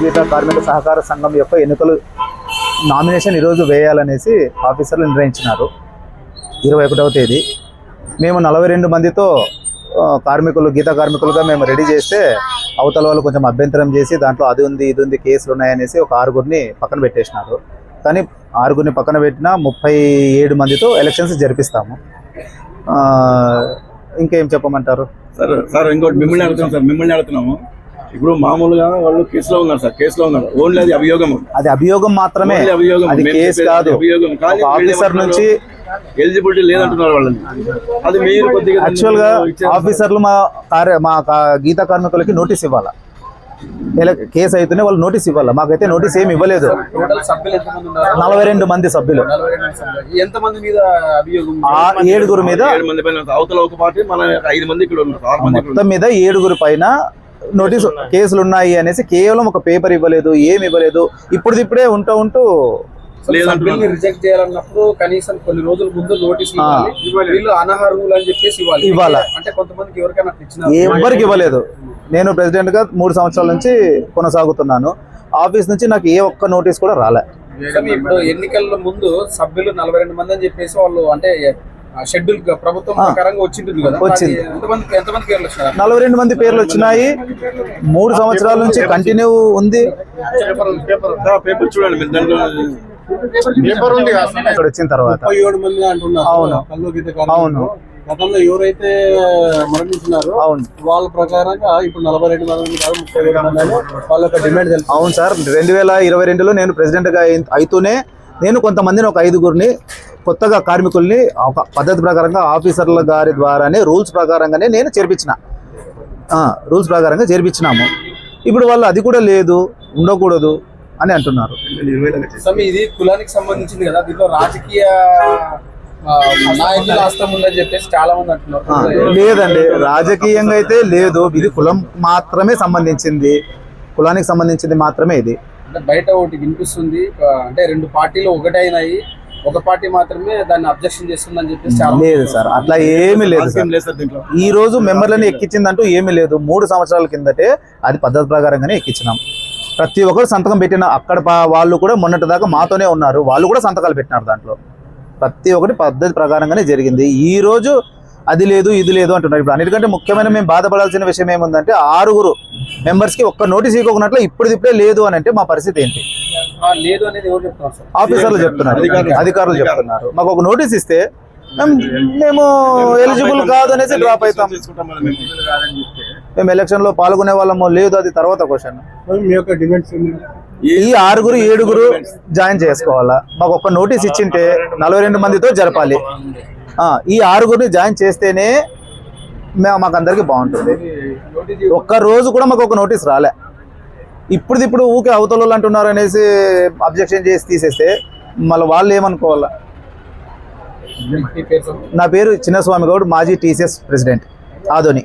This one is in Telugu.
గీత కార్మిక సహకార సంఘం యొక్క ఎన్నికలు నామినేషన్ ఈరోజు వేయాలనేసి ఆఫీసర్లు నిర్ణయించినారు. ఇరవై ఒకటవ తేదీ. మేము నలభై రెండు మందితో కార్మికులు గీత కార్మికులుగా మేము రెడీ చేస్తే అవతల వాళ్ళు కొంచెం అభ్యంతరం చేసి దాంట్లో అది ఉంది ఇది ఉంది కేసులు ఉన్నాయనేసి ఒక ఆరుగురిని పక్కన పెట్టేసినారు. కానీ ఆరుగురిని పక్కన పెట్టిన ముప్పై ఏడు మందితో ఎలక్షన్స్ జరిపిస్తాము. ఇంకేం చెప్పమంటారు? సార్ సార్ ఇంకోటి మిమ్మల్ని అడుగుతున్నాం సార్ మిమ్మల్ని అడుగుతున్నాము. ఇప్పుడు మామూలుగా వాళ్ళు కేసులో ఉన్నారు సార్ కేసులో ఉన్నారు. ఓన్లీ అది అభియోగం. అది అభియోగం మాత్రమే. అభియోగం. అది కేసు కాదు. అభియోగం. ఆఫీసర్ నుంచి ఎలిజిబిలిటీ లేదంటున్నారు వాళ్ళని. అది మీరు కొద్దిగా యాక్చువల్గా. ఆఫీసర్లు మా కార్య మా గీత కార్మికులకి నోటీస్ ఇవ్వాలా? కేసు అయితేనే వాళ్ళు నోటీస్ ఇవ్వాలా? మాకైతే నోటీస్ ఏమి ఇవ్వలేదు. టోటల్ సభ్యులు ఎంతమంది ఉన్నారు? నలభై రెండు మంది సభ్యులు. ఎంతమంది మీద ఏడుగురు మీద ఏడు మంది పైన అవతల ఒక పార్టీ మన ఐదు మంది ఇక్కడ ఉన్నారు. ఆరు మంది ఇక్కడ మొత్తం మీద ఏడుగురు పైన నోటీసు కేసులు ఉన్నాయి. అనేసి కేవలం ఒక పేపర్ ఇవ్వలేదు ఏమి ఇవ్వలేదు. ఇప్పుడు ఇప్పుడే ఉంటూ ఉంటూ. సభ్యుల్ని రిజెక్ట్ చేయాలన్నప్పుడు కనీసం కొన్ని రోజుల ముందు నోటీస్ వీళ్ళు అనర్హులు అని చెప్పేసి ఇవ్వాలి. ఇవ్వాలా. అంటే కొంతమందికి ఎవరికైనా ఎవ్వరికి ఇవ్వలేదు. నేను ప్రెసిడెంట్గా మూడు సంవత్సరాల నుంచి కొనసాగుతున్నాను. ఆఫీస్ నుంచి నాకు ఏ ఒక్క నోటీస్ కూడా రాలే. ఇప్పుడు ఎన్నికల ముందు సభ్యులు నలభై రెండు మంది అని చెప్పేసి వాళ్ళు అంటే షెడ్యూల్ ప్రభుత్వం. ప్రకారంగా కదా. వచ్చింది. ఎంతమంది పేర్లు నలభై రెండు మంది పేర్లు వచ్చినాయి. మూడు సంవత్సరాల నుంచి కంటిన్యూ ఉంది. పేపర్ చూడండి ఇక్కడ వచ్చిన తర్వాత. ముప్పై ఏడు మంది అంటున్నారు. అవును. అవును. గతంలో ఎవరైతే మరణించినారో అవును. వాళ్ళ ప్రకారంగా ఇప్పుడు నలభై రెండు మంది కాదు ముప్పై ఏడు మంది వాళ్ళ యొక్క డిమాండ్ తెలుసు. అవును సార్. రెండు వేల ఇరవై రెండులో నేను ప్రెసిడెంట్గా అయి- అయితూనే నేను కొంతమందిని ఒక ఐదుగురిని కొత్తగా కార్మికుల్ని ఒక పద్ధతి ప్రకారంగా ఆఫీసర్ల గారి ద్వారానే రూల్స్ ప్రకారంగానే నేను చేర్పించిన. రూల్స్ ప్రకారంగా చేర్పించినాము. ఇప్పుడు వాళ్ళు అది కూడా లేదు ఉండకూడదు అని అంటున్నారు. ఇది కులానికి సంబంధించింది కదా దీంట్లో రాజకీయ ఆ, నాయకుల హస్తం ఉందని చెప్పేసి చాలా మంది ఆ, అంటున్నారు లేదండి రాజకీయంగా అయితే లేదు. ఇది కులం మాత్రమే సంబంధించింది. కులానికి సంబంధించింది మాత్రమే ఇది. అంటే బయట ఒకటి వినిపిస్తుంది. అంటే రెండు పార్టీలు ఒకటైనాయి. ఒక పార్టీ మాత్రమే దాన్ని అబ్జెక్షన్ చేస్తుందని చెప్పేసి లేదు సార్ అట్లా ఏమీ లేదు సార్. రాజకీయం లేదు సార్ దీంట్లో. ఈ రోజు మెంబర్లను ఎక్కించిందంటూ ఏమీ లేదు. మూడు సంవత్సరాల కిందటే అది పద్ధతి ప్రకారంగానే ఎక్కించినాం. ప్రతి ఒక్కరు సంతకం పెట్టిన అక్కడ వాళ్ళు కూడా మొన్నటి దాకా మాతోనే ఉన్నారు. వాళ్ళు కూడా సంతకాలు పెట్టినారు దాంట్లో. ప్రతి ఒక్కటి పద్ధతి ప్రకారంగానే జరిగింది. ఈ రోజు అది లేదు ఇది లేదు అంటున్నారు. ఇప్పుడు అన్నిటికంటే ముఖ్యమైన మేము బాధపడాల్సిన విషయం ఏముందంటే ఆరుగురు మెంబర్స్కి ఒక్క నోటీస్ ఇవ్వకున్నట్లు ఇప్పుడు ఇప్పుడే లేదు అని అంటే మా పరిస్థితి ఏంటి? ఆ, లేదు అనేది ఎవరు చెప్తున్నారు సార్? ఆఫీసర్లు చెప్తున్నారు. అధికారులు. చెప్తున్నారు. మాకు ఒక నోటీస్ ఇస్తే మేము- ఎలిజిబుల్ కాదు అనేసి డ్రాప్ అవుతాం. మేము. ఎలక్షన్లో పాల్గొనే వాళ్ళమో లేదు అది తర్వాత క్వశ్చన్? ఈ ఆరుగురు ఏడుగురు జాయిన్ చేసుకోవాలా? మాకు ఒక్క నోటీస్ ఇచ్చింటే నలభై రెండు మందితో జరపాలి. ఈ ఆరుగురిని జాయిన్ చేస్తేనే మేము మాకు అందరికి బాగుంటుంది. ఒక్క రోజు కూడా మాకు ఒక నోటీస్ రాలే. ఇప్పుడు ఇప్పుడు ఊకే అవతల అంటున్నారు అనేసి అబ్జెక్షన్ చేసి తీసేస్తే మళ్ళీ వాళ్ళు ఏమనుకోవాలా? నా పేరు చిన్నస్వామి గౌడ్ మాజీ TCS president Adoni.